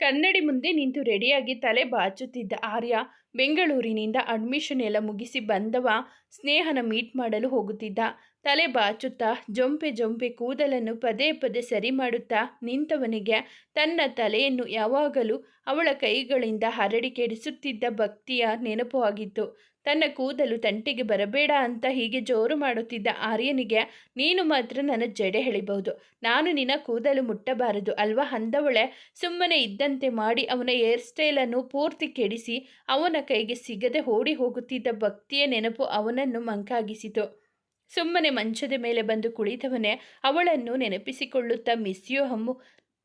ಕನ್ನಡಿ ಮುಂದೆ ನಿಂತು ರೆಡಿಯಾಗಿ ತಲೆ ಬಾಚುತ್ತಿದ್ದ ಆರ್ಯ ಬೆಂಗಳೂರಿನಿಂದ ಅಡ್ಮಿಷನ್ ಎಲ್ಲ ಮುಗಿಸಿ ಬಂದವ ಸ್ನೇಹನ ಮೀಟ್ ಮಾಡಲು ಹೋಗುತ್ತಿದ್ದ. ತಲೆ ಬಾಚುತ್ತಾ ಜೊಂಪೆ ಜೊಂಪೆ ಕೂದಲನ್ನು ಪದೇ ಪದೇ ಸರಿ ಮಾಡುತ್ತಾ ನಿಂತವನಿಗೆ ತನ್ನ ತಲೆಯನ್ನು ಯಾವಾಗಲೂ ಅವಳ ಕೈಗಳಿಂದ ಹರಡಿ ಕೆಡಿಸುತ್ತಿದ್ದ ಭಕ್ತಿಯ ನೆನಪು ಆಗಿತ್ತು. ತನ್ನ ಕೂದಲು ತಂಟೆಗೆ ಬರಬೇಡ ಅಂತ ಹೀಗೆ ಜೋರು ಮಾಡುತ್ತಿದ್ದ ಆರ್ಯನಿಗೆ, ನೀನು ಮಾತ್ರ ನನ್ನ ಜಡೆ ಹೇಳಿಬಹುದು ನಾನು ನಿನ್ನ ಕೂದಲು ಮುಟ್ಟಬಾರದು ಅಲ್ವಾ ಅಂದವಳೆ, ಸುಮ್ಮನೆ ಇದ್ದಂತೆ ಮಾಡಿ ಅವನ ಹೇರ್ ಸ್ಟೈಲನ್ನು ಪೂರ್ತಿ ಕೆಡಿಸಿ ಅವನ ಕೈಗೆ ಸಿಗದೆ ಓಡಿ ಹೋಗುತ್ತಿದ್ದ ಭಕ್ತಿಯ ನೆನಪು ಅವನನ್ನು ಮಂಕಾಗಿಸಿತು. ಸುಮ್ಮನೆ ಮಂಚದ ಮೇಲೆ ಬಂದು ಕುಳಿತವನೇ ಅವಳನ್ನು ನೆನಪಿಸಿಕೊಳ್ಳುತ್ತಾ ಮಿಸ್ ಯು ಹಮ್ಮು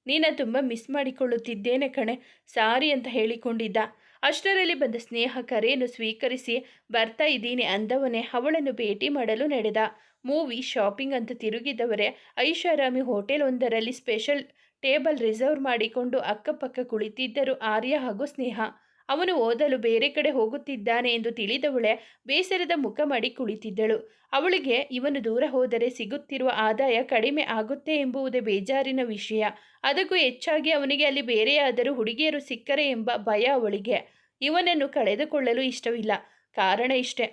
ನೀನ ತುಂಬ ಮಿಸ್ ಮಾಡಿಕೊಳ್ಳುತ್ತಿದ್ದೇನೆ ಕಣೆ, ಸಾರಿ ಅಂತ ಹೇಳಿಕೊಂಡಿದ್ದ. ಅಷ್ಟರಲ್ಲಿ ಬಂದ ಸ್ನೇಹ ಕರೆಯನ್ನು ಸ್ವೀಕರಿಸಿ ಬರ್ತಾ ಇದ್ದೀನಿ ಅಂದವನೇ ಅವಳನ್ನು ಭೇಟಿ ಮಾಡಲು ನಡೆದ. ಮೂವಿ ಶಾಪಿಂಗ್ ಅಂತ ತಿರುಗಿದವರೇ, ಐಷಾರಾಮಿ ಹೋಟೆಲ್ ಒಂದರಲ್ಲಿ ಸ್ಪೆಷಲ್ ಟೇಬಲ್ ರಿಸರ್ವ್ ಮಾಡಿಕೊಂಡು ಅಕ್ಕಪಕ್ಕ ಕುಳಿತಿದ್ದರು ಆರ್ಯ ಹಾಗೂ ಸ್ನೇಹ. ಅವನು ಓದಲು ಬೇರೆ ಕಡೆ ಹೋಗುತ್ತಿದ್ದಾನೆ ಎಂದು ತಿಳಿದವಳೆ ಬೇಸರದ ಮುಖ ಮಾಡಿ ಕುಳಿತಿದ್ದಳು. ಅವಳಿಗೆ, ಇವನು ದೂರ ಹೋದರೆ ಸಿಗುತ್ತಿರುವ ಆದಾಯ ಕಡಿಮೆ ಆಗುತ್ತೆ ಎಂಬುವುದೇ ಬೇಜಾರಿನ ವಿಷಯ. ಅದಕ್ಕೂ ಹೆಚ್ಚಾಗಿ ಅವನಿಗೆ ಅಲ್ಲಿ ಬೇರೆಯಾದರೂ ಹುಡುಗಿಯರು ಸಿಕ್ಕರೆ ಎಂಬ ಭಯ ಅವಳಿಗೆ. ಇವನನ್ನು ಕಳೆದುಕೊಳ್ಳಲು ಇಷ್ಟವಿಲ್ಲ. ಕಾರಣ ಇಷ್ಟೇ.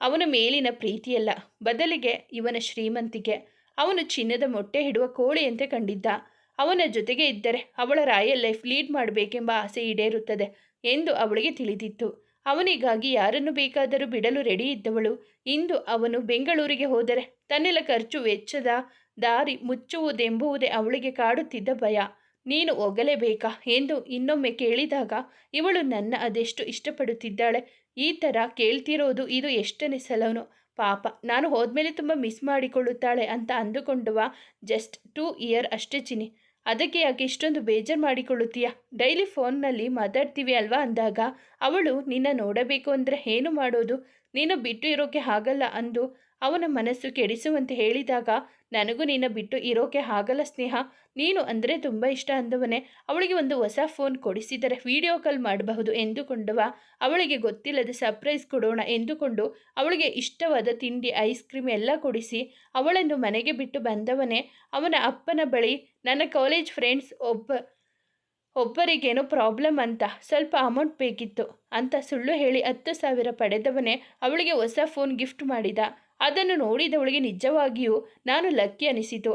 ಅವನ ಮೇಲಿನ ಪ್ರೀತಿಯಲ್ಲ. ಬದಲಿಗೆ ಇವನ ಶ್ರೀಮಂತಿಕೆ ಅವನು ಚಿನ್ನದ ಮೊಟ್ಟೆ ಹಿಡುವ ಕೋಳಿಯಂತೆ ಕಂಡಿದ್ದ. ಅವನ ಜೊತೆಗೆ ಇದ್ದರೆ ಅವಳ ರಾಯಲ್ ಲೈಫ್ ಲೀಡ್ ಮಾಡಬೇಕೆಂಬ ಆಸೆ ಈಡೇರುತ್ತದೆ. ಎಂದು ಅವಳಿಗೆ ತಿಳಿದಿತ್ತು. ಅವನಿಗಾಗಿ ಯಾರನ್ನು ಬೇಕಾದರೂ ಬಿಡಲು ರೆಡಿ ಇದ್ದವಳು. ಇಂದು ಅವನು ಬೆಂಗಳೂರಿಗೆ ಹೋದರೆ ತನ್ನೆಲ್ಲ ಖರ್ಚು ವೆಚ್ಚದ ದಾರಿ ಮುಚ್ಚುವುದೆಂಬುವುದೇ ಅವಳಿಗೆ ಕಾಡುತ್ತಿದ್ದ ಭಯ. ನೀನು ಹೋಗಲೇಬೇಕಾ ಎಂದು ಇನ್ನೊಮ್ಮೆ ಕೇಳಿದಾಗ, ಇವಳು ನನ್ನ ಅದೆಷ್ಟು ಇಷ್ಟಪಡುತ್ತಿದ್ದಾಳೆ. ಈ ಥರ ಕೇಳ್ತಿರೋದು ಇದು ಎಷ್ಟನೇ ಸಲವನು ಪಾಪ, ನಾನು ಹೋದ್ಮೇಲೆ ತುಂಬ ಮಿಸ್ ಮಾಡಿಕೊಳ್ಳುತ್ತಾಳೆ ಅಂತ ಅಂದುಕೊಂಡುವ ಜಸ್ಟ್ ಟೂ ಇಯರ್ ಅಷ್ಟೇ ಚಿನಿ ಅದಕ್ಕೆ ಯಾಕೆ ಇಷ್ಟೊಂದು ಬೇಜಾರು ಮಾಡಿಕೊಳ್ಳುತ್ತೀಯ? ಡೈಲಿ ಫೋನ್ನಲ್ಲಿ ಮಾತಾಡ್ತೀವಿ ಅಲ್ವಾ ಅಂದಾಗ, ಅವಳು ನಿನ್ನ ನೋಡಬೇಕು ಅಂದರೆ ಏನು ಮಾಡೋದು? ನೀನು ಬಿಟ್ಟು ಇರೋಕೆ ಆಗಲ್ಲ ಅಂದು ಅವನ ಮನಸ್ಸು ಕೆಡಿಸುವಂತೆ ಹೇಳಿದಾಗ ನನಗೂ ನಿನ್ನ ಬಿಟ್ಟು ಇರೋಕೆ ಆಗಲ್ಲ ಸ್ನೇಹ. ನೀನು ಅಂದರೆ ತುಂಬ ಇಷ್ಟ ಅಂದವನೇ. ಅವಳಿಗೆ ಒಂದು ಹೊಸ ಫೋನ್ ಕೊಡಿಸಿದರೆ ವಿಡಿಯೋ ಕಾಲ್ ಮಾಡಬಹುದು ಎಂದುಕೊಂಡವ. ಅವಳಿಗೆ ಗೊತ್ತಿಲ್ಲದೆ ಸರ್ಪ್ರೈಸ್ ಕೊಡೋಣ ಎಂದುಕೊಂಡು ಅವಳಿಗೆ ಇಷ್ಟವಾದ ತಿಂಡಿ ಐಸ್ ಕ್ರೀಮ್ ಎಲ್ಲ ಕೊಡಿಸಿ ಅವಳನ್ನು ಮನೆಗೆ ಬಿಟ್ಟು ಬಂದವನೇ. ಅವನ ಅಪ್ಪನ ಬಳಿ ನನ್ನ ಕಾಲೇಜ್ ಫ್ರೆಂಡ್ಸ್ ಒಬ್ಬ, ಒಬ್ಬರಿಗೇನೋ ಪ್ರಾಬ್ಲಮ್ ಅಂತ, ಸ್ವಲ್ಪ ಅಮೌಂಟ್ ಬೇಕಿತ್ತು ಅಂತ ಸುಳ್ಳು ಹೇಳಿ ಹತ್ತು ಸಾವಿರ ಪಡೆದವನೇ ಅವಳಿಗೆ ಹೊಸ ಫೋನ್ ಗಿಫ್ಟ್ ಮಾಡಿದ. ಅದನ್ನು ನೋಡಿದವಳಿಗೆ ನಿಜವಾಗಿಯೂ ನಾನು ಲಕ್ಕಿ ಅನಿಸಿತು.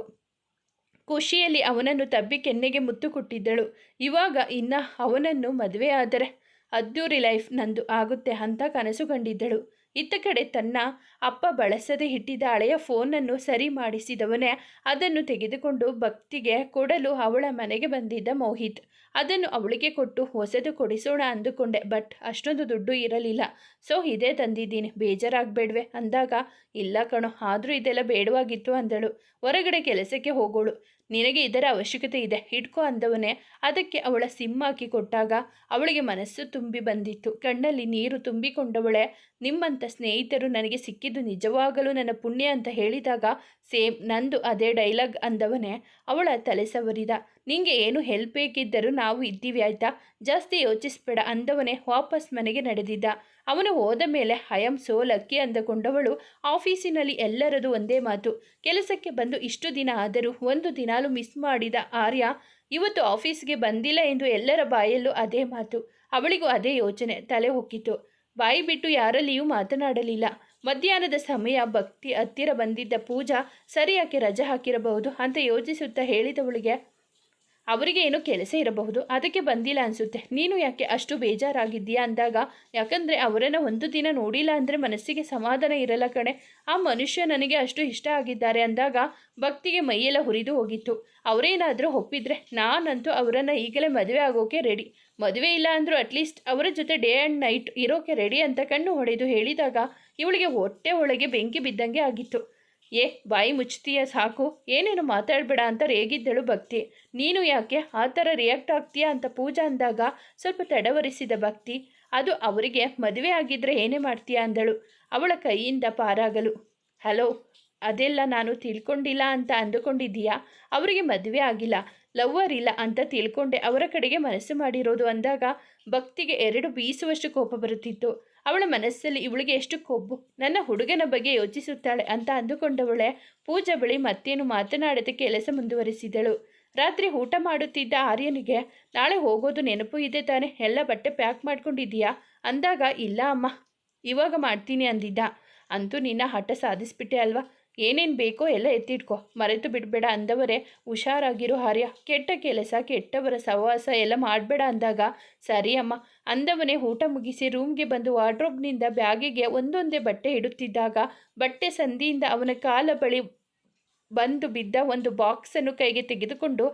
ಖುಷಿಯಲ್ಲಿ ಅವನನ್ನು ತಬ್ಬಿ ಕೆನ್ನೆಗೆ ಮುತ್ತು ಕೊಟ್ಟಿದ್ದಳು. ಇವಾಗ ಇನ್ನು ಅವನನ್ನು ಮದುವೆ ಆದರೆ ಅದ್ದೂರಿ ಲೈಫ್ ನಂದು ಆಗುತ್ತೆ ಅಂತ ಕನಸು ಕಂಡಿದ್ದಳು. ಇತ್ತ ಕಡೆ ತನ್ನ ಅಪ್ಪ ಬಳಸದೆ ಇಟ್ಟಿದ್ದ ಹಳೆಯ ಫೋನನ್ನು ಸರಿ ಮಾಡಿಸಿದವನೇ ಅದನ್ನು ತೆಗೆದುಕೊಂಡು ಭಕ್ತಿಗೆ ಕೊಡಲು ಅವಳ ಮನೆಗೆ ಬಂದಿದ್ದ ಮೋಹಿತ್. ಅದನ್ನು ಅವಳಿಗೆ ಕೊಟ್ಟು ಹೊಸದು ಕೊಡಿಸೋಣ ಅಂದುಕೊಂಡೆ ಬಟ್ ಅಷ್ಟೊಂದು ದುಡ್ಡು ಇರಲಿಲ್ಲ. ಸೊ ಇದೇ ತಂದಿದ್ದೀನಿ, ಬೇಜಾರಾಗಬೇಡ್ವೆ ಅಂದಾಗ, ಇಲ್ಲ ಕಣೋ, ಆದರೂ ಇದೆಲ್ಲ ಬೇಡವಾಗಿತ್ತು ಅಂದಳು. ಹೊರಗಡೆ ಕೆಲಸಕ್ಕೆ ಹೋಗೋಳು. ನಿನಗೆ ಇದರ ಅವಶ್ಯಕತೆ ಇದೆ, ಹಿಡ್ಕೊ ಅಂದವನೇ. ಅದಕ್ಕೆ ಅವಳ ಸಿಮ್ ಹಾಕಿ ಕೊಟ್ಟಾಗ, ಅವಳಿಗೆ ಮನಸ್ಸು ತುಂಬಿ ಬಂದಿತ್ತು. ಕಣ್ಣಲ್ಲಿ ನೀರು ತುಂಬಿಕೊಂಡವಳೆ. ನಿಮ್ಮಂಥ ಸ್ನೇಹಿತರು ನನಗೆ ಸಿಕ್ಕಿದ್ದು ನಿಜವಾಗಲೂ ನನ್ನ ಪುಣ್ಯ ಅಂತ ಹೇಳಿದಾಗ, ಸೇಮ್ ನಂದು ಅದೇ ಡೈಲಾಗ್ ಅಂದವನೇ. ಅವಳ ತಲೆ ಸವರಿದ. ನಿಂಗೆ ಏನು ಹೆಲ್ಪ್ ಬೇಕಿದ್ದರೂ ನಾವು ಇದ್ದೀವಿ ಆಯ್ತಾ? ಜಾಸ್ತಿ ಯೋಚಿಸ್ಬೇಡ, ಅಂದವನೇ ವಾಪಸ್ ಮನೆಗೆ ನಡೆದಿದ್ದ. ಅವನು ಹೋದ ಮೇಲೆ ಹಯಂ ಆಮ್ ಸೋ ಲಕ್ಕಿ ಅಂದುಕೊಂಡವಳು ಆಫೀಸಿನಲ್ಲಿ ಎಲ್ಲರದು ಒಂದೇ ಮಾತು. ಕೆಲಸಕ್ಕೆ ಬಂದು ಇಷ್ಟು ದಿನ ಆದರೂ ಒಂದು ದಿನಾಲು ಮಿಸ್ ಮಾಡಿದ ಆರ್ಯ, ಇವತ್ತು ಆಫೀಸ್ಗೆ ಬಂದಿಲ್ಲ ಎಂದು ಎಲ್ಲರ ಬಾಯಲ್ಲೂ ಅದೇ ಮಾತು. ಅವಳಿಗೂ ಅದೇ ಯೋಚನೆ, ತಲೆ ಹೊಕ್ಕಿತು ಬಾಯಿ ಬಿಟ್ಟು ಯಾರಲ್ಲಿಯೂ ಮಾತನಾಡಲಿಲ್ಲ. ಮಧ್ಯಾಹ್ನದ ಸಮಯ ಭಕ್ತಿ ಹತ್ತಿರ ಬಂದಿದ್ದ ಪೂಜಾ ಸರಿಯಾಗಿ ರಜೆ ಹಾಕಿರಬಹುದು? ಅಂತ ಯೋಚಿಸುತ್ತಾ ಹೇಳಿದವಳಿಗೆ ಅವರಿಗೆ ಏನೋ ಕೆಲಸ ಇರಬಹುದು, ಅದಕ್ಕೆ ಬಂದಿಲ್ಲ ಅನಿಸುತ್ತೆ. ನೀನು ಯಾಕೆ ಅಷ್ಟು ಬೇಜಾರಾಗಿದ್ದೀಯಾ ಅಂದಾಗ, ಯಾಕಂದರೆ ಅವರನ್ನು ಒಂದು ದಿನ ನೋಡಿಲ್ಲ ಅಂದರೆ ಮನಸ್ಸಿಗೆ ಸಮಾಧಾನ ಇರಲ್ಲ ಕಣೆ. ಆ ಮನುಷ್ಯ ನನಗೆ ಅಷ್ಟು ಇಷ್ಟ ಆಗಿದ್ದಾರೆ ಅಂದಾಗ, ಭಕ್ತಿಗೆ ಮೈಯೆಲ್ಲ ಹುರಿದು ಹೋಗಿತ್ತು. ಅವರೇನಾದರೂ ಒಪ್ಪಿದ್ರೆ ನಾನಂತೂ ಅವರನ್ನು ಈಗಲೇ ಮದುವೆ ಆಗೋಕೆ ರೆಡಿ ಮದುವೆ ಇಲ್ಲ ಅಂದರೂ ಅಟ್ಲೀಸ್ಟ್ ಅವರ ಜೊತೆ ಡೇ ಆ್ಯಂಡ್ ನೈಟ್ ಇರೋಕೆ ರೆಡಿ ಅಂತ ಕಣ್ಣು ಹೊಡೆದು ಹೇಳಿದಾಗ, ಇವಳಿಗೆ ಹೊಟ್ಟೆ ಒಳಗೆ ಬೆಂಕಿ ಬಿದ್ದಂಗೆ ಆಗಿತ್ತು. ಏ, ಬಾಯಿ ಮುಚ್ತೀಯ ಸಾಕು. ಏನೇನು ಮಾತಾಡಬೇಡ ಅಂತ ರೇಗಿದ್ದಳು ಭಕ್ತಿ. ನೀನು ಯಾಕೆ ಆ ಥರ ರಿಯಾಕ್ಟ್ ಆಗ್ತೀಯಾ ಅಂತ ಪೂಜಾ ಅಂದಾಗ ಸ್ವಲ್ಪ ತಡವರಿಸಿದ ಭಕ್ತಿ. ಅದು ಅವರಿಗೆ ಮದುವೆ ಆಗಿದ್ದರೆ ಏನೇ ಮಾಡ್ತೀಯಾ ಅಂದಳು. ಅವಳ ಕೈಯಿಂದ ಪಾರಾಗಲು. ಹಲೋ, ಅದೆಲ್ಲ ನಾನು ತಿಳ್ಕೊಂಡಿಲ್ಲ ಅಂತ ಅಂದುಕೊಂಡಿದ್ದೀಯಾ? ಅವರಿಗೆ ಮದುವೆ ಆಗಿಲ್ಲ. ಲವ್ವರ್ ಇಲ್ಲ ಅಂತ ತಿಳ್ಕೊಂಡೆ ಅವರ ಕಡೆಗೆ ಮನಸ್ಸು ಮಾಡಿರೋದು ಅಂದಾಗ ಭಕ್ತಿಗೆ ಎರಡು ಬೀಸುವಷ್ಟು ಕೋಪ ಬರುತ್ತಿತ್ತು. ಅವಳ ಮನಸ್ಸಲ್ಲಿ ಇವಳಿಗೆ ಎಷ್ಟು ಕೊಬ್ಬು, ನನ್ನ ಹುಡುಗನ ಬಗ್ಗೆ ಯೋಚಿಸುತ್ತಾಳೆ ಅಂತ ಅಂದುಕೊಂಡವಳೆ ಪೂಜಾ ಬಳಿ ಮತ್ತೇನು ಮಾತನಾಡದೆ ಕೆಲಸ ಮುಂದುವರಿಸಿದಳು. ರಾತ್ರಿ ಊಟ ಮಾಡುತ್ತಿದ್ದ ಆರ್ಯನಿಗೆ, ನಾಳೆ ಹೋಗೋದು ನೆನಪು ಇದೆ ತಾನೆ, ಎಲ್ಲ ಬಟ್ಟೆ ಪ್ಯಾಕ್ ಮಾಡ್ಕೊಂಡಿದ್ದೀಯಾ? ಅಂದಾಗ, ಇಲ್ಲ ಅಮ್ಮ, ಇವಾಗ ಮಾಡ್ತೀನಿ ಅಂದಿದ್ದ. ಅಂತೂ ನಿನ್ನ ಹಠ ಸಾಧಿಸ್ಬಿಟ್ಟೆ ಅಲ್ವಾ? ಏನೇನು ಬೇಕೋ ಎಲ್ಲ ಎತ್ತಿಟ್ಕೋ. ಮರೆತು ಬಿಡಬೇಡ ಅಂದವರೇ ಹುಷಾರಾಗಿರೋ ಆರ್ಯ. ಕೆಟ್ಟ ಕೆಲಸ, ಕೆಟ್ಟವರ ಸಹವಾಸ ಎಲ್ಲ ಮಾಡಬೇಡ ಅಂದಾಗ, ಸರಿ ಅಮ್ಮ. ಅಂದವನೇ ಊಟ ಮುಗಿಸಿ ರೂಮ್ಗೆ ಬಂದು ವಾರ್ಡ್ರೋಬ್ನಿಂದ ಬ್ಯಾಗಿಗೆ ಒಂದೊಂದೇ ಬಟ್ಟೆ ಇಡುತ್ತಿದ್ದಾಗ, ಬಟ್ಟೆ ಸಂದಿಯಿಂದ ಅವನ ಕಾಲ ಬಳಿ ಬಂದು ಬಿದ್ದ ಒಂದು ಬಾಕ್ಸನ್ನು ಕೈಗೆ ತೆಗೆದುಕೊಂಡು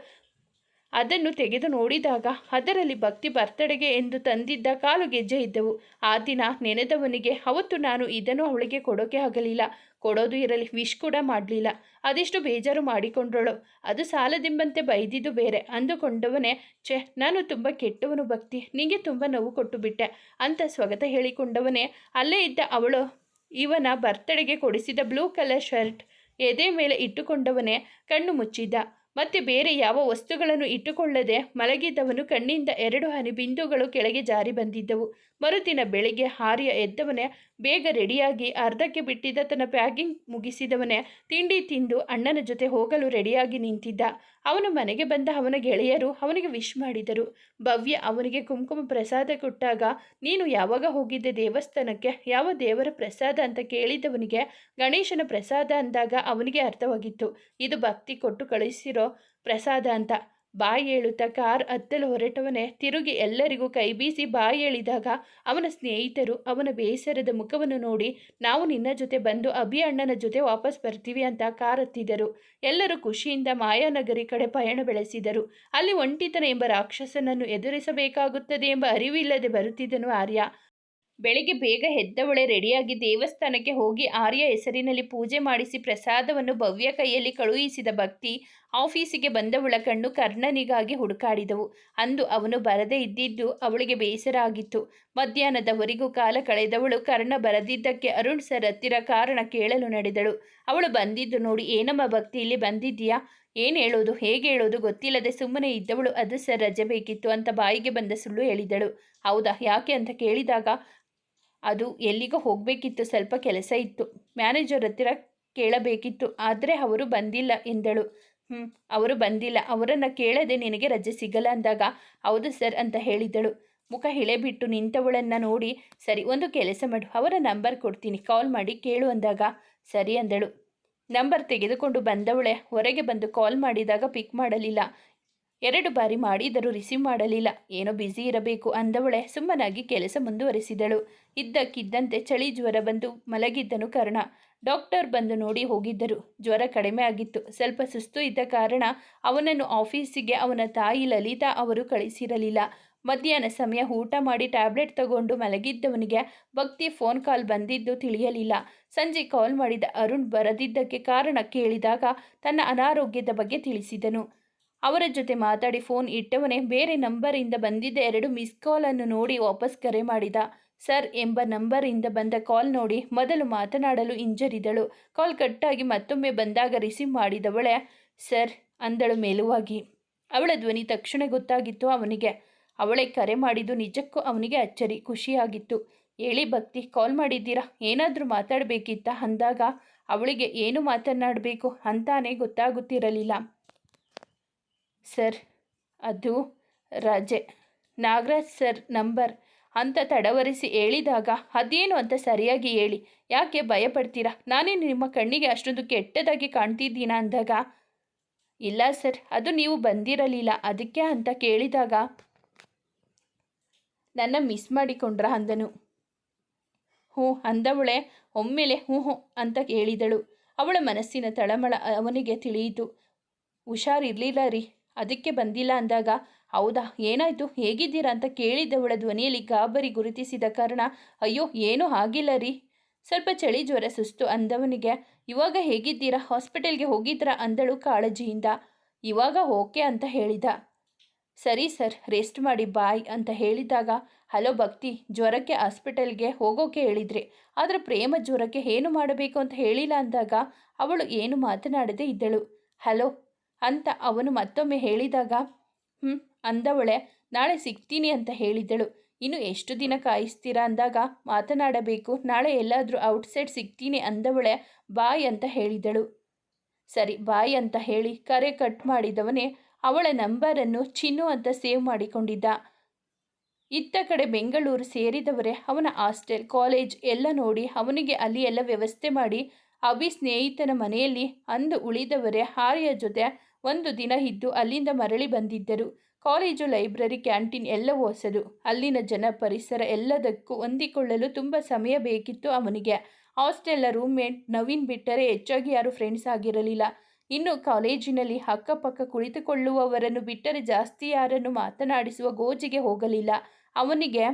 ಅದನ್ನು ತೆಗೆದು ನೋಡಿದಾಗ ಅದರಲ್ಲಿ ಭಕ್ತಿ ಬರ್ತಡೆಗೆ ಎಂದು ತಂದಿದ್ದ ಕಾಲು ಗೆಜ್ಜೆ ಇದ್ದವು. ಆ ದಿನ ನೆನೆದವನಿಗೆ, ಅವತ್ತು ನಾನು ಇದನ್ನು ಅವಳಿಗೆ ಕೊಡೋಕೆ ಆಗಲಿಲ್ಲ. ಕೊಡೋದು ಇರಲಿ, ವಿಶ್ ಕೂಡ ಮಾಡಲಿಲ್ಲ. ಅದೆಷ್ಟು ಬೇಜಾರು ಮಾಡಿಕೊಂಡಳು. ಅದು ಸಾಲದೆಂಬಂತೆ ಬೈದಿದ್ದು ಬೇರೆ. ಅಂದುಕೊಂಡವನೇ, ಛೆ, ನಾನು ತುಂಬ ಕೆಟ್ಟವನು ಭಕ್ತಿ. ನಿಂಗೆ ತುಂಬ ನೋವು ಕೊಟ್ಟು ಬಿಟ್ಟೆ ಅಂತ ಸ್ವಗತ ಹೇಳಿಕೊಂಡವನೇ, ಅಲ್ಲೇ ಇದ್ದ ಅವಳು ಇವನ ಬರ್ತಡೆಗೆ ಕೊಡಿಸಿದ ಬ್ಲೂ ಕಲರ್ ಶರ್ಟ್ ಎದೆ ಮೇಲೆ ಇಟ್ಟುಕೊಂಡವನೇ ಕಣ್ಣು ಮುಚ್ಚಿದ್ದ. ಮತ್ತೆ ಬೇರೆ ಯಾವ ವಸ್ತುಗಳನ್ನು ಇಟ್ಟುಕೊಳ್ಳದೆ ಮಲಗಿದ್ದವನು ಕಣ್ಣಿಂದ ಎರಡು ಹನಿ ಬಿಂದುಗಳು ಕೆಳಗೆ ಜಾರಿ ಬಂದಿದ್ದವು. ಮರುದಿನ ಬೆಳಿಗ್ಗೆ ಹಾರಿಯ ಎದ್ದವನೇ ಬೇಗ ರೆಡಿಯಾಗಿ ಅರ್ಧಕ್ಕೆ ಬಿಟ್ಟಿದ್ದ ತನ್ನ ಪ್ಯಾಕಿಂಗ್ ಮುಗಿಸಿದವನೇ ತಿಂಡಿ ತಿಂದು ಅಣ್ಣನ ಜೊತೆ ಹೋಗಲು ರೆಡಿಯಾಗಿ ನಿಂತಿದ್ದ. ಅವನು ಮನೆಗೆ ಬಂದ ಅವನ ಗೆಳೆಯರು ಅವನಿಗೆ ವಿಶ್ ಮಾಡಿದರು. ಭವ್ಯ ಅವನಿಗೆ ಕುಂಕುಮ ಪ್ರಸಾದ ಕೊಟ್ಟಾಗ, ನೀನು ಯಾವಾಗ ಹೋಗಿದ್ದೆ ದೇವಸ್ಥಾನಕ್ಕೆ? ಯಾವ ದೇವರ ಪ್ರಸಾದ? ಅಂತ ಕೇಳಿದವನಿಗೆ, ಗಣೇಶನ ಪ್ರಸಾದ ಅಂದಾಗ ಅವನಿಗೆ ಅರ್ಥವಾಗಿತ್ತು. ಇದು ಭಕ್ತಿ ಕೊಟ್ಟು ಕಳಿಸಿರೋ ಪ್ರಸಾದ ಅಂತ. ಬಾಯಿ ಹೇಳುತ್ತಾ ಕಾರ್ ಹತ್ತಲು ಹೊರಟವನೇ, ತಿರುಗಿ ಎಲ್ಲರಿಗೂ ಕೈ ಬೀಸಿ ಬಾಯಿ ಹೇಳಿದಾಗ ಅವನ ಸ್ನೇಹಿತರು ಅವನ ಬೇಸರದ ಮುಖವನ್ನು ನೋಡಿ, ನಾವು ನಿನ್ನ ಜೊತೆ ಬಂದು ಅಭಿ ಅಣ್ಣನ ಜೊತೆ ವಾಪಸ್ ಬರ್ತೀವಿ ಅಂತ ಕಾರ್ ಹತ್ತಿದರು. ಎಲ್ಲರೂ ಖುಷಿಯಿಂದ ಮಾಯಾನಗರಿ ಕಡೆ ಪಯಣ ಬೆಳೆಸಿದರು. ಅಲ್ಲಿ ಒಂಟಿತನ ಎಂಬ ರಾಕ್ಷಸನನ್ನು ಎದುರಿಸಬೇಕಾಗುತ್ತದೆ ಎಂಬ ಅರಿವಿಲ್ಲದೆ ಬರುತ್ತಿದ್ದನು ಆರ್ಯ. ಬೆಳಿಗ್ಗೆ ಬೇಗ ಹೆದ್ದವಳೆ ರೆಡಿಯಾಗಿ ದೇವಸ್ಥಾನಕ್ಕೆ ಹೋಗಿ ಆರ್ಯ ಹೆಸರಿನಲ್ಲಿ ಪೂಜೆ ಮಾಡಿಸಿ ಪ್ರಸಾದವನ್ನು ಭವ್ಯ ಕೈಯಲ್ಲಿ ಕಳುಹಿಸಿದ ಭಕ್ತಿ ಆಫೀಸಿಗೆ ಬಂದವಳ ಕಣ್ಣು ಕರ್ಣನಿಗಾಗಿ ಹುಡುಕಾಡಿದವು. ಅಂದು ಅವನು ಬರದೇ ಇದ್ದಿದ್ದು ಅವಳಿಗೆ ಬೇಸರ ಆಗಿತ್ತು. ಮಧ್ಯಾಹ್ನದವರೆಗೂ ಕಾಲ ಕಳೆದವಳು ಕರ್ಣ ಬರದಿದ್ದಕ್ಕೆ ಅರುಣ್ ಸರ್ ಹತ್ತಿರ ಕಾರಣ ಕೇಳಲು ನಡೆದಳು. ಅವಳು ಬಂದಿದ್ದು ನೋಡಿ, ಏನಮ್ಮ ಭಕ್ತಿ ಇಲ್ಲಿ ಬಂದಿದ್ದೀಯಾ? ಏನು ಹೇಳೋದು, ಹೇಗೆ ಹೇಳೋದು ಗೊತ್ತಿಲ್ಲದೆ ಸುಮ್ಮನೆ ಇದ್ದವಳು, ಅದು ಸರ್ ರಜೆ ಬೇಕಿತ್ತು ಅಂತ ಬಾಯಿಗೆ ಬಂದ ಸುಳ್ಳು ಹೇಳಿದಳು. ಹೌದಾ, ಯಾಕೆ ಅಂತ ಕೇಳಿದಾಗ ಅದು ಎಲ್ಲಿಗೋ ಹೋಗಬೇಕಿತ್ತು, ಸ್ವಲ್ಪ ಕೆಲಸ ಇತ್ತು. ಮ್ಯಾನೇಜರ್ ಹತ್ತಿರ ಕೇಳಬೇಕಿತ್ತು, ಆದರೆ ಅವರು ಬಂದಿಲ್ಲ ಎಂದಳು. ಹ್ಞೂ ಅವರು ಬಂದಿಲ್ಲ. ಅವರನ್ನು ಕೇಳದೆ ನಿನಗೆ ರಜೆ ಸಿಗಲ್ಲ ಅಂದಾಗ, ಹೌದು ಸರ್ ಅಂತ ಹೇಳಿದಳು. ಮುಖ ಹಿಳೆಬಿಟ್ಟು ನಿಂತವಳನ್ನು ನೋಡಿ, ಸರಿ, ಒಂದು ಕೆಲಸ ಮಾಡು, ಅವರ ನಂಬರ್ ಕೊಡ್ತೀನಿ, ಕಾಲ್ ಮಾಡಿ ಕೇಳು ಅಂದಾಗ, ಸರಿ ಅಂದಳು. ನಂಬರ್ ತೆಗೆದುಕೊಂಡು ಬಂದವಳೆ, ಹೊರಗೆ ಬಂದು ಕಾಲ್ ಮಾಡಿದಾಗ ಪಿಕ್ ಮಾಡಲಿಲ್ಲ. ಎರಡು ಬಾರಿ ಮಾಡಿದರೂ ರಿಸೀವ್ ಮಾಡಲಿಲ್ಲ. ಏನೋ ಬ್ಯುಸಿ ಇರಬೇಕು ಅಂದವಳೆ ಸುಮ್ಮನಾಗಿ ಕೆಲಸ ಮುಂದುವರೆಸಿದಳು. ಇದ್ದಕ್ಕಿದ್ದಂತೆ ಚಳಿ ಜ್ವರ ಬಂದು ಮಲಗಿದ್ದನು ಕರ್ಣ. ಡಾಕ್ಟರ್ ಬಂದು ನೋಡಿ ಹೋಗಿದ್ದರು. ಜ್ವರ ಕಡಿಮೆ ಆಗಿತ್ತು. ಸ್ವಲ್ಪ ಸುಸ್ತು ಇದ್ದ ಕಾರಣ ಅವನನ್ನು ಆಫೀಸಿಗೆ ಅವನ ತಾಯಿ ಲಲಿತಾ ಅವರು ಕಳಿಸಿರಲಿಲ್ಲ. ಮಧ್ಯಾಹ್ನ ಸಮಯ ಊಟ ಮಾಡಿ ಟ್ಯಾಬ್ಲೆಟ್ ತಗೊಂಡು ಮಲಗಿದ್ದವನಿಗೆ ಭಕ್ತಿ ಫೋನ್ ಕಾಲ್ ಬಂದಿದ್ದು ತಿಳಿಯಲಿಲ್ಲ. ಸಂಜೆ ಕಾಲ್ ಮಾಡಿದ ಅರುಣ್ ಬರದಿದ್ದಕ್ಕೆ ಕಾರಣ ಕೇಳಿದಾಗ ತನ್ನ ಅನಾರೋಗ್ಯದ ಬಗ್ಗೆ ತಿಳಿಸಿದನು. ಅವರ ಜೊತೆ ಮಾತಾಡಿ ಫೋನ್ ಇಟ್ಟವನೇ ಬೇರೆ ನಂಬರಿಂದ ಬಂದಿದ್ದ ಎರಡು ಮಿಸ್ ಕಾಲನ್ನು ನೋಡಿ ವಾಪಸ್ ಕರೆ ಮಾಡಿದ. ಸರ್ ಎಂಬ ನಂಬರಿಂದ ಬಂದ ಕಾಲ್ ನೋಡಿ ಮೊದಲು ಮಾತನಾಡಲು ಹಿಂಜರಿದಳು. ಕಾಲ್ ಕಟ್ಟಾಗಿ ಮತ್ತೊಮ್ಮೆ ಬಂದಾಗ ರಿಸೀವ್ ಮಾಡಿದವಳೆ, ಸರ್ ಅಂದಳು ಮೇಲುವಾಗಿ. ಅವಳ ಧ್ವನಿ ತಕ್ಷಣ ಗೊತ್ತಾಗಿತ್ತು ಅವನಿಗೆ. ಅವಳೇ ಕರೆ ಮಾಡಿದ್ದು ನಿಜಕ್ಕೂ ಅವನಿಗೆ ಅಚ್ಚರಿ, ಖುಷಿಯಾಗಿತ್ತು. ಹೇಳಿ ಭಕ್ತಿ, ಕಾಲ್ ಮಾಡಿದ್ದೀರಾ? ಏನಾದರೂ ಮಾತಾಡಬೇಕಿತ್ತ? ಅಂದಾಗ, ಅವಳಿಗೆ ಏನು ಮಾತನಾಡಬೇಕು? ಅಂತಾನೆ ಗೊತ್ತಾಗುತ್ತಿರಲಿಲ್ಲ. ಸರ್, ಅದು ರಜೆ. ನಾಗರಾಜ್ ಸರ್ ನಂಬರ್ ಅಂತ ತಡವರಿಸಿ ಹೇಳಿದಾಗ ಅದೇನು ಅಂತ ಸರಿಯಾಗಿ ಹೇಳಿ. ಯಾಕೆ ಭಯಪಡ್ತೀರಾ? ನಾನೇನು ನಿಮ್ಮ ಕಣ್ಣಿಗೆ ಅಷ್ಟೊಂದು ಕೆಟ್ಟದಾಗಿ ಕಾಣ್ತಿದ್ದೀನಾ ಅಂದಾಗ? ಇಲ್ಲ ಸರ್, ಅದು ನೀವು ಬಂದಿರಲಿಲ್ಲ. ಅದಕ್ಕೆ ಅಂತ ಕೇಳಿದಾಗ ನನ್ನ ಮಿಸ್ ಮಾಡಿಕೊಂಡ್ರ ಅಂದನು. ಹ್ಞೂ, ಅಂದವಳೆ, ಒಮ್ಮೆಲೆ ಹ್ಞೂ ಹ್ಞೂ ಅಂತ ಹೇಳಿದಳು. ಅವಳ ಮನಸ್ಸಿನ ತಳಮಳ ಅವನಿಗೆ ತಿಳಿಯಿತು. ಹುಷಾರಿರಲಿಲ್ಲ ರೀ. ಅದಕ್ಕೆ ಬಂದಿಲ್ಲ ಅಂದಾಗ, ಹೌದಾ, ಏನಾಯಿತು? ಹೇಗಿದ್ದೀರಾ? ಅಂತ ಕೇಳಿದ್ದವಳ ಧ್ವನಿಯಲ್ಲಿ ಗಾಬರಿ ಗುರುತಿಸಿದ ಕಾರಣ, ಅಯ್ಯೋ, ಏನೂ ಆಗಿಲ್ಲ ರೀ. ಸ್ವಲ್ಪ ಚಳಿ ಜ್ವರ ಸುಸ್ತು ಅಂದವನಿಗೆ, ಇವಾಗ ಹೇಗಿದ್ದೀರಾ? ಹಾಸ್ಪಿಟಲ್ಗೆ ಹೋಗಿದ್ದೀರಾ ಅಂದಳು ಕಾಳಜಿಯಿಂದ. ಇವಾಗ ಓಕೆ ಅಂತ ಹೇಳಿದ. ಸರಿ ಸರ್, ರೆಸ್ಟ್ ಮಾಡಿ, ಬಾಯ್ ಅಂತ ಹೇಳಿದಾಗ, ಹಲೋ ಭಕ್ತಿ, ಜ್ವರಕ್ಕೆ ಹಾಸ್ಪಿಟಲ್ಗೆ ಹೋಗೋಕೆ ಹೇಳಿದ್ರಿ. ಆದರೆ ಪ್ರೇಮ ಜ್ವರಕ್ಕೆ ಏನು ಮಾಡಬೇಕು ಅಂತ ಹೇಳಿಲ್ಲ ಅಂದಾಗ, ಅವಳು ಏನು ಮಾತನಾಡದೇ ಇದ್ದಳು. ಹಲೋ ಅಂತ ಅವನು ಮತ್ತೊಮ್ಮೆ ಹೇಳಿದಾಗ ಹ್ಞೂ ಅಂದವಳೆ, ನಾಳೆ ಸಿಗ್ತೀನಿ ಅಂತ ಹೇಳಿದಳು. ಇನ್ನು ಎಷ್ಟು ದಿನ ಕಾಯಿಸ್ತೀರಾ? ಅಂದಾಗ, ಮಾತನಾಡಬೇಕು. ನಾಳೆ ಎಲ್ಲಾದರೂ ಔಟ್ಸೈಡ್ ಸಿಗ್ತೀನಿ ಅಂದವಳೆ, ಬಾಯ್ ಅಂತ ಹೇಳಿದಳು. ಸರಿ, ಬಾಯ್ ಅಂತ ಹೇಳಿ ಕರೆ ಕಟ್ ಮಾಡಿದವನೇ, ಅವಳ ನಂಬರನ್ನು ಚಿನ್ನು ಅಂತ ಸೇವ್ ಮಾಡಿಕೊಂಡಿದ್ದ. ಇತ್ತ ಕಡೆ ಬೆಂಗಳೂರು ಸೇರಿದವರೇ, ಅವನ ಹಾಸ್ಟೆಲ್, ಕಾಲೇಜ್ ಎಲ್ಲ ನೋಡಿ ಅವನಿಗೆ ಅಲ್ಲಿ ಎಲ್ಲ ವ್ಯವಸ್ಥೆ ಮಾಡಿ, ಅಭಿ ಸ್ನೇಹಿತನ ಮನೆಯಲ್ಲಿ ಅಂದು ಉಳಿದವರೇ ಆರ್ಯ ಜೊತೆ ಒಂದು ದಿನ ಇದ್ದು ಅಲ್ಲಿಂದ ಮರಳಿ ಬಂದಿದ್ದರು. ಕಾಲೇಜು, ಲೈಬ್ರರಿ, ಕ್ಯಾಂಟೀನ್ ಎಲ್ಲವೂ ಹೊಸದು ಅಲ್ಲಿನ ಜನ ಪರಿಸರ ಎಲ್ಲದಕ್ಕೂ ಹೊಂದಿಕೊಳ್ಳಲು ತುಂಬ ಸಮಯ ಬೇಕಿತ್ತು ಅವನಿಗೆ. ಹಾಸ್ಟೆಲ್ನ ರೂಮ್ಮೇಟ್ ನವೀನ್ ಬಿಟ್ಟರೆ ಹೆಚ್ಚಾಗಿ ಯಾರು ಫ್ರೆಂಡ್ಸ್ ಆಗಿರಲಿಲ್ಲ. ಇನ್ನು ಕಾಲೇಜಿನಲ್ಲಿ ಅಕ್ಕಪಕ್ಕ ಕುಳಿತುಕೊಳ್ಳುವವರನ್ನು ಬಿಟ್ಟರೆ ಜಾಸ್ತಿ ಯಾರನ್ನು ಮಾತನಾಡಿಸುವ ಗೋಜಿಗೆ ಹೋಗಲಿಲ್ಲ. ಅವನಿಗೆ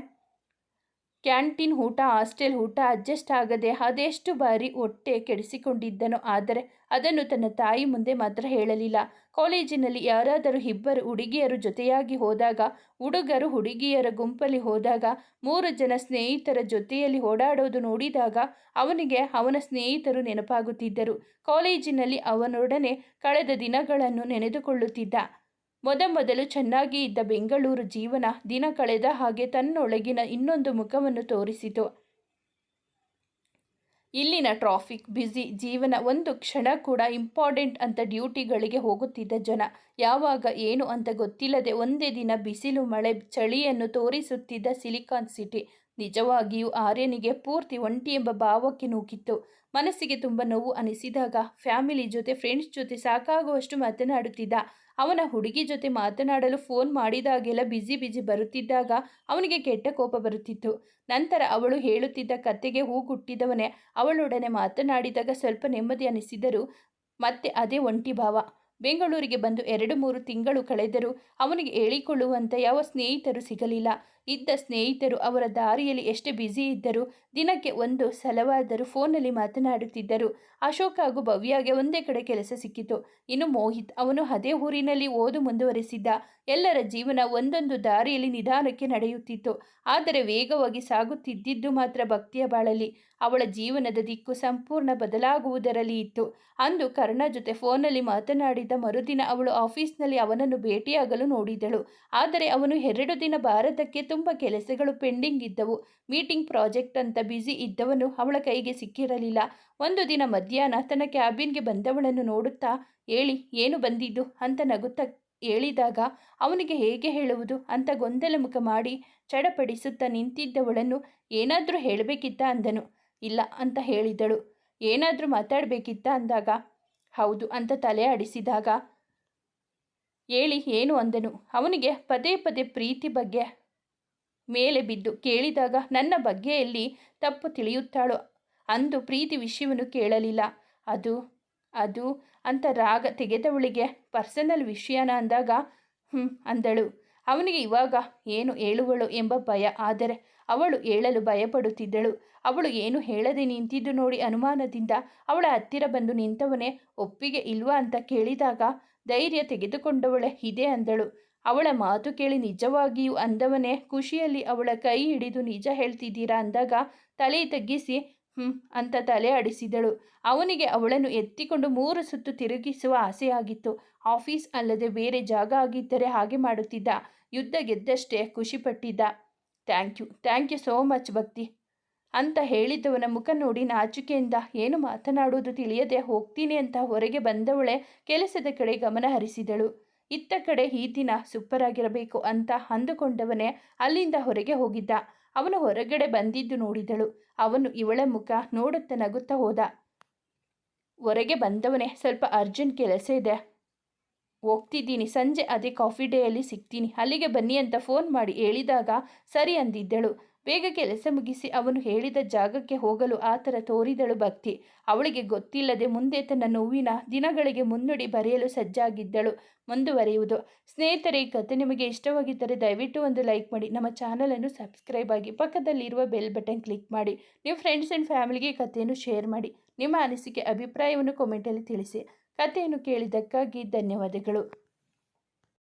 ಕ್ಯಾಂಟೀನ್ ಊಟ, ಹಾಸ್ಟೆಲ್ ಊಟ ಅಡ್ಜಸ್ಟ್ ಆಗದೆ ಅದೆಷ್ಟು ಬಾರಿ ಹೊಟ್ಟೆ ಕೆಡಿಸಿಕೊಂಡಿದ್ದನು ಆದರೆ ಅದನ್ನು ತನ್ನ ತಾಯಿ ಮುಂದೆ ಮಾತ್ರ ಹೇಳಲಿಲ್ಲ. ಕಾಲೇಜಿನಲ್ಲಿ ಯಾರಾದರೂ ಇಬ್ಬರು ಹುಡುಗಿಯರು ಜೊತೆಯಾಗಿ ಹೋದಾಗ, ಹುಡುಗರು ಹುಡುಗಿಯರ ಗುಂಪಲ್ಲಿ ಹೋದಾಗ, ಮೂರು ಜನ ಸ್ನೇಹಿತರ ಜೊತೆಯಲ್ಲಿ ಓಡಾಡೋದು ನೋಡಿದಾಗ ಅವನಿಗೆ ಅವನ ಸ್ನೇಹಿತರು ನೆನಪಾಗುತ್ತಿದ್ದರು. ಕಾಲೇಜಿನಲ್ಲಿ ಅವನೊಡನೆ ಕಳೆದ ದಿನಗಳನ್ನು ನೆನೆದುಕೊಳ್ಳುತ್ತಿದ್ದ. ಮೊದಮೊದಲು ಚೆನ್ನಾಗಿ ಇದ್ದ ಬೆಂಗಳೂರು ಜೀವನ ದಿನ ಕಳೆದ ಹಾಗೆ ತನ್ನೊಳಗಿನ ಇನ್ನೊಂದು ಮುಖವನ್ನು ತೋರಿಸಿತು. ಇಲ್ಲಿನ ಟ್ರಾಫಿಕ್, ಬ್ಯುಸಿ ಜೀವನ ಒಂದು ಕ್ಷಣ ಕೂಡ ಇಂಪಾರ್ಟೆಂಟ್ ಅಂತ ಡ್ಯೂಟಿಗಳಿಗೆ ಹೋಗುತ್ತಿದ್ದ ಜನ. ಯಾವಾಗ ಏನು ಅಂತ ಗೊತ್ತಿಲ್ಲದೆ ಒಂದೇ ದಿನ ಬಿಸಿಲು, ಮಳೆ, ಚಳಿಯನ್ನು ತೋರಿಸುತ್ತಿದ್ದ ಸಿಲಿಕಾನ್ ಸಿಟಿ. ನಿಜವಾಗಿಯೂ ಆರ್ಯನಿಗೆ ಪೂರ್ತಿ ಒಂಟಿ ಎಂಬ ಭಾವಕ್ಕೆ ನೂಕಿತ್ತು. ಮನಸ್ಸಿಗೆ ತುಂಬ ನೋವು ಅನಿಸಿದಾಗ ಫ್ಯಾಮಿಲಿ ಜೊತೆ, ಫ್ರೆಂಡ್ಸ್ ಜೊತೆ ಸಾಕಾಗುವಷ್ಟು ಮಾತನಾಡುತ್ತಿದ್ದ. ಅವನ ಹುಡುಗಿ ಜೊತೆ ಮಾತನಾಡಲು ಫೋನ್ ಮಾಡಿದಾಗೆಲ್ಲ ಬಿಜಿ ಬಿಜಿ ಬರುತ್ತಿದ್ದಾಗ ಅವನಿಗೆ ಕೆಟ್ಟ ಕೋಪ ಬರುತ್ತಿತ್ತು. ನಂತರ ಅವಳು ಹೇಳುತ್ತಿದ್ದ ಕತೆಗೆ ಹೂಗುಟ್ಟಿದವನೇ, ಅವಳೊಡನೆ ಮಾತನಾಡಿದಾಗ ಸ್ವಲ್ಪ ನೆಮ್ಮದಿ ಅನಿಸಿದರು ಮತ್ತೆ ಅದೇ ಒಂಟಿ ಭಾವ. ಬೆಂಗಳೂರಿಗೆ ಬಂದು ಎರಡು ಮೂರು ತಿಂಗಳು ಕಳೆದರೂ ಅವನಿಗೆ ಹೇಳಿಕೊಳ್ಳುವಂಥ ಯಾವ ಸ್ನೇಹಿತರು ಸಿಗಲಿಲ್ಲ. ಇದ್ದ ಸ್ನೇಹಿತರು ಅವರ ದಾರಿಯಲ್ಲಿ ಎಷ್ಟು ಬ್ಯುಸಿ ಇದ್ದರೂ ದಿನಕ್ಕೆ ಒಂದು ಸಲವಾದರೂ ಫೋನಲ್ಲಿ ಮಾತನಾಡುತ್ತಿದ್ದರು. ಅಶೋಕ್ ಹಾಗೂ ಭವ್ಯಾಗೆ ಒಂದೇ ಕಡೆ ಕೆಲಸ ಸಿಕ್ಕಿತು. ಇನ್ನು ಮೋಹಿತ್ ಅವನು ಅದೇ ಊರಿನಲ್ಲಿ ಓದು ಮುಂದುವರೆಸಿದ್ದ. ಎಲ್ಲರ ಜೀವನ ಒಂದೊಂದು ದಾರಿಯಲ್ಲಿ ನಿಧಾನಕ್ಕೆ ನಡೆಯುತ್ತಿತ್ತು. ಆದರೆ ವೇಗವಾಗಿ ಸಾಗುತ್ತಿದ್ದಿದ್ದು ಮಾತ್ರ ಭಕ್ತಿಯ ಬಾಳಲ್ಲಿ. ಅವಳ ಜೀವನದ ದಿಕ್ಕು ಸಂಪೂರ್ಣ ಬದಲಾಗುವುದರಲ್ಲಿ ಇತ್ತು. ಅಂದು ಕರ್ಣ ಜೊತೆ ಫೋನಲ್ಲಿ ಮಾತನಾಡಿದ ಮರುದಿನ ಅವಳು ಆಫೀಸ್ನಲ್ಲಿ ಅವನನ್ನು ಭೇಟಿಯಾಗಲು ನೋಡಿದಳು. ಆದರೆ ಅವನು ಎರಡು ದಿನ ಭಾರತಕ್ಕೆ ತುಂಬ ಕೆಲಸಗಳು ಪೆಂಡಿಂಗ್ ಇದ್ದವು. ಮೀಟಿಂಗ್ ಪ್ರಾಜೆಕ್ಟ್ ಅಂತ ಬ್ಯುಸಿ ಇದ್ದವನು ಅವಳ ಕೈಗೆ ಸಿಕ್ಕಿರಲಿಲ್ಲ. ಒಂದು ದಿನ ಮಧ್ಯಾಹ್ನ ತನ್ನ ಕ್ಯಾಬಿನ್ಗೆ ಬಂದವಳನ್ನು ನೋಡುತ್ತಾ ಹೇಳಿ ಏನು ಬಂದಿದ್ದು? ಅಂತ ನಗುತ್ತಾ ಹೇಳಿದಾಗ, ಅವನಿಗೆ ಹೇಗೆ ಹೇಳುವುದು? ಅಂತ ಗೊಂದಲ ಮುಖ ಮಾಡಿ ಚಡಪಡಿಸುತ್ತಾ ನಿಂತಿದ್ದವಳನ್ನು ಏನಾದರೂ ಹೇಳಬೇಕಿತ್ತ ಅಂದನು. ಇಲ್ಲ ಅಂತ ಹೇಳಿದಳು. ಏನಾದರೂ ಮಾತಾಡಬೇಕಿತ್ತ ಅಂದಾಗ? ಹೌದು ಅಂತ ತಲೆ ಆಡಿಸಿದಾಗ. ಹೇಳಿ, ಏನು ಅಂದನು? ಅವನಿಗೆ ಪದೇ ಪದೇ ಪ್ರೀತಿ ಬಗ್ಗೆ ಮೇಲೆ ಬಿದ್ದು ಕೇಳಿದಾಗ ನನ್ನ ಬಗ್ಗೆಯಲ್ಲಿ ತಪ್ಪು ತಿಳಿಯುತ್ತಾಳೋ? ಅಂದು ಪ್ರೀತಿ ವಿಷಯವನ್ನು ಕೇಳಲಿಲ್ಲ. ಅದು ಅದು ಅಂತ ರಾಗ ತೆಗೆದವಳಿಗೆ ಪರ್ಸನಲ್ ವಿಷಯನ ಅಂದಾಗ ಹ್ಞೂ ಅಂದಳು. ಅವನಿಗೆ ಇವಾಗ ಏನು ಹೇಳುವಳು ಎಂಬ ಭಯ, ಆದರೆ ಅವಳು ಹೇಳಲು ಭಯಪಡುತ್ತಿದ್ದಳು. ಅವಳು ಏನು ಹೇಳದೆ ನಿಂತಿದ್ದು ನೋಡಿ ಅನುಮಾನದಿಂದ ಅವಳ ಹತ್ತಿರ ಬಂದು ನಿಂತವನೇ ಒಪ್ಪಿಗೆ ಇಲ್ವಾ ಅಂತ ಕೇಳಿದಾಗ ಧೈರ್ಯ ತೆಗೆದುಕೊಂಡವಳೆ ಇದೆ ಅಂದಳು. ಅವಳ ಮಾತು ಕೇಳಿ ನಿಜವಾಗಿಯೂ ಅಂದವನೇ ಖುಷಿಯಲ್ಲಿ ಅವಳ ಕೈ ಹಿಡಿದು ನಿಜ ಹೇಳ್ತಿದ್ದೀರಾ ಅಂದಾಗ ತಲೆ ತಗ್ಗಿಸಿ ಹ್ಞೂ ಅಂತ ತಲೆ ಆಡಿಸಿದಳು. ಅವನಿಗೆ ಅವಳನ್ನು ಎತ್ತಿಕೊಂಡು ಮೂರು ಸುತ್ತು ತಿರುಗಿಸುವ ಆಸೆಯಾಗಿತ್ತು. ಆಫೀಸ್ ಅಲ್ಲದೆ ಬೇರೆ ಜಾಗ ಆಗಿದ್ದರೆ ಹಾಗೆ ಮಾಡುತ್ತಿದ್ದ. ಯುದ್ಧ ಗೆದ್ದಷ್ಟೇ ಖುಷಿಪಟ್ಟಿದ್ದ. Thank you. Thank you so much Bhakti. ಅಂತ ಹೇಳಿದ್ದವನ ಮುಖ ನೋಡಿ ನಾಚಿಕೆಯಿಂದ ಏನು ಮಾತನಾಡುವುದು ತಿಳಿಯದೆ ಹೋಗ್ತೀನಿ ಅಂತ ಹೊರಗೆ ಬಂದವಳೆ ಕೆಲಸದ ಕಡೆ ಗಮನ ಹರಿಸಿದಳು. ಇತ್ತ ಕಡೆ ಈ ದಿನ ಸೂಪರ್ ಆಗಿರಬೇಕು ಅಂತ ಅಂದುಕೊಂಡವನೇ ಅಲ್ಲಿಂದ ಹೊರಗೆ ಹೋಗಿದ್ದ. ಅವನು ಹೊರಗಡೆ ಬಂದಿದ್ದು ನೋಡಿದಳು. ಅವನು ಇವಳ ಮುಖ ನೋಡುತ್ತಾ ನಗುತ್ತಾ ಹೋದ. ಹೊರಗೆ ಬಂದವನೇ ಸ್ವಲ್ಪ ಅರ್ಜೆಂಟ್ ಕೆಲಸ ಇದೆ. ಹೋಗ್ತಿದ್ದೀನಿ. ಸಂಜೆ ಅದೇ ಕಾಫಿ ಡೇಯಲ್ಲಿ ಸಿಗ್ತೀನಿ. ಅಲ್ಲಿಗೆ ಬನ್ನಿ ಅಂತ ಫೋನ್ ಮಾಡಿ ಹೇಳಿದಾಗ ಸರಿ ಅಂದಿದ್ದಳು. ಬೇಗ ಕೆಲಸ ಮುಗಿಸಿ ಅವನು ಹೇಳಿದ ಜಾಗಕ್ಕೆ ಹೋಗಲು ಆ ಥರ ತೋರಿದಳು ಭಕ್ತಿ. ಅವಳಿಗೆ ಗೊತ್ತಿಲ್ಲದೆ ಮುಂದೆ ತನ್ನ ನೋವಿನ ದಿನಗಳಿಗೆ ಮುನ್ನುಡಿ ಬರೆಯಲು ಸಜ್ಜಾಗಿದ್ದಳು. ಮುಂದುವರಿಯುವುದು. ಸ್ನೇಹಿತರೆ, ಈ ಕತೆ ನಿಮಗೆ ಇಷ್ಟವಾಗಿದ್ದರೆ ದಯವಿಟ್ಟು ಒಂದು ಲೈಕ್ ಮಾಡಿ. ನಮ್ಮ ಚಾನಲನ್ನು ಸಬ್ಸ್ಕ್ರೈಬ್ ಆಗಿ ಪಕ್ಕದಲ್ಲಿರುವ ಬೆಲ್ ಬಟನ್ ಕ್ಲಿಕ್ ಮಾಡಿ. ನಿಮ್ಮ ಫ್ರೆಂಡ್ಸ್ ಆ್ಯಂಡ್ ಫ್ಯಾಮಿಲಿಗೆ ಕಥೆಯನ್ನು ಶೇರ್ ಮಾಡಿ. ನಿಮ್ಮ ಅನಿಸಿಕೆ, ಅಭಿಪ್ರಾಯವನ್ನು ಕಮೆಂಟಲ್ಲಿ ತಿಳಿಸಿ. ಕಥೆಯನ್ನು ಕೇಳಿದ್ದಕ್ಕಾಗಿ ಧನ್ಯವಾದಗಳು.